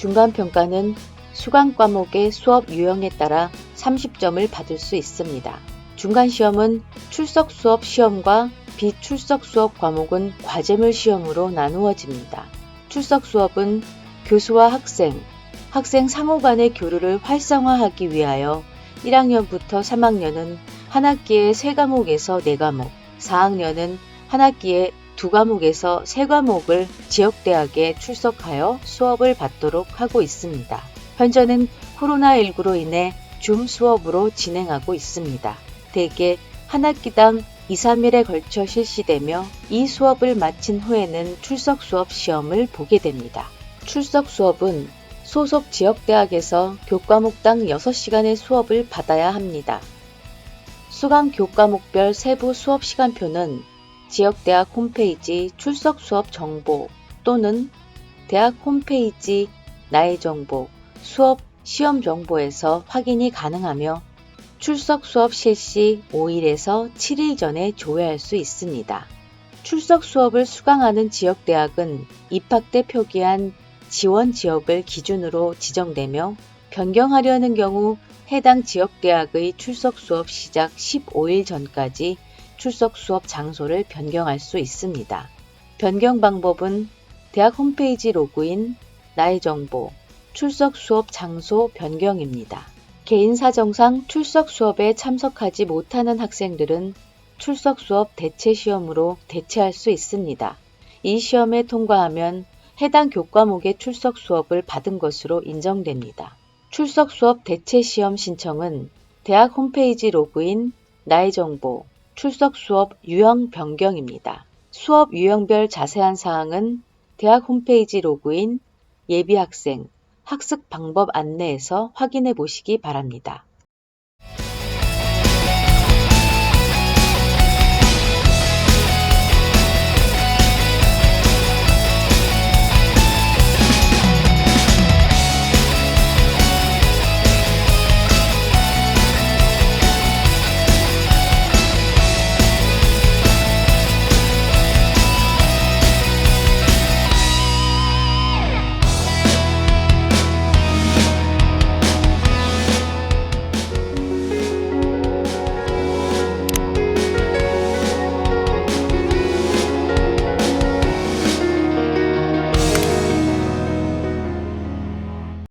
중간평가는 수강 과목의 수업 유형에 따라 30점을 받을 수 있습니다. 중간시험은 출석 수업 시험과 비출석 수업 과목은 과제물 시험으로 나누어집니다. 출석 수업은 교수와 학생, 학생 상호 간의 교류를 활성화하기 위하여 1학년부터 3학년은 한 학기에 3과목에서 4과목, 4학년은 한 학기에 2과목에서 3과목을 지역대학에 출석하여 수업을 받도록 하고 있습니다. 현재는 코로나19로 인해 줌 수업으로 진행하고 있습니다. 대개 한 학기당 2, 3일에 걸쳐 실시되며 이 수업을 마친 후에는 출석 수업 시험을 보게 됩니다. 출석 수업은 소속 지역대학에서 교과목당 6시간의 수업을 받아야 합니다. 수강 교과목별 세부 수업 시간표는 지역 대학 홈페이지 출석 수업 정보 또는 대학 홈페이지 나의 정보 수업 시험 정보에서 확인이 가능하며 출석 수업 실시 5일에서 7일 전에 조회할 수 있습니다. 출석 수업을 수강하는 지역 대학은 입학 때 표기한 지원 지역을 기준으로 지정되며 변경하려는 경우 해당 지역 대학의 출석 수업 시작 15일 전까지 출석 수업 장소를 변경할 수 있습니다. 변경 방법은 대학 홈페이지 로그인, 나의 정보, 출석 수업 장소 변경입니다. 개인 사정상 출석 수업에 참석하지 못하는 학생들은 출석 수업 대체 시험으로 대체할 수 있습니다. 이 시험에 통과하면 해당 교과목의 출석 수업을 받은 것으로 인정됩니다. 출석 수업 대체 시험 신청은 대학 홈페이지 로그인, 나의 정보, 출석 수업 유형 변경입니다. 수업 유형별 자세한 사항은 대학 홈페이지 로그인, 예비 학생, 학습 방법 안내에서 확인해 보시기 바랍니다.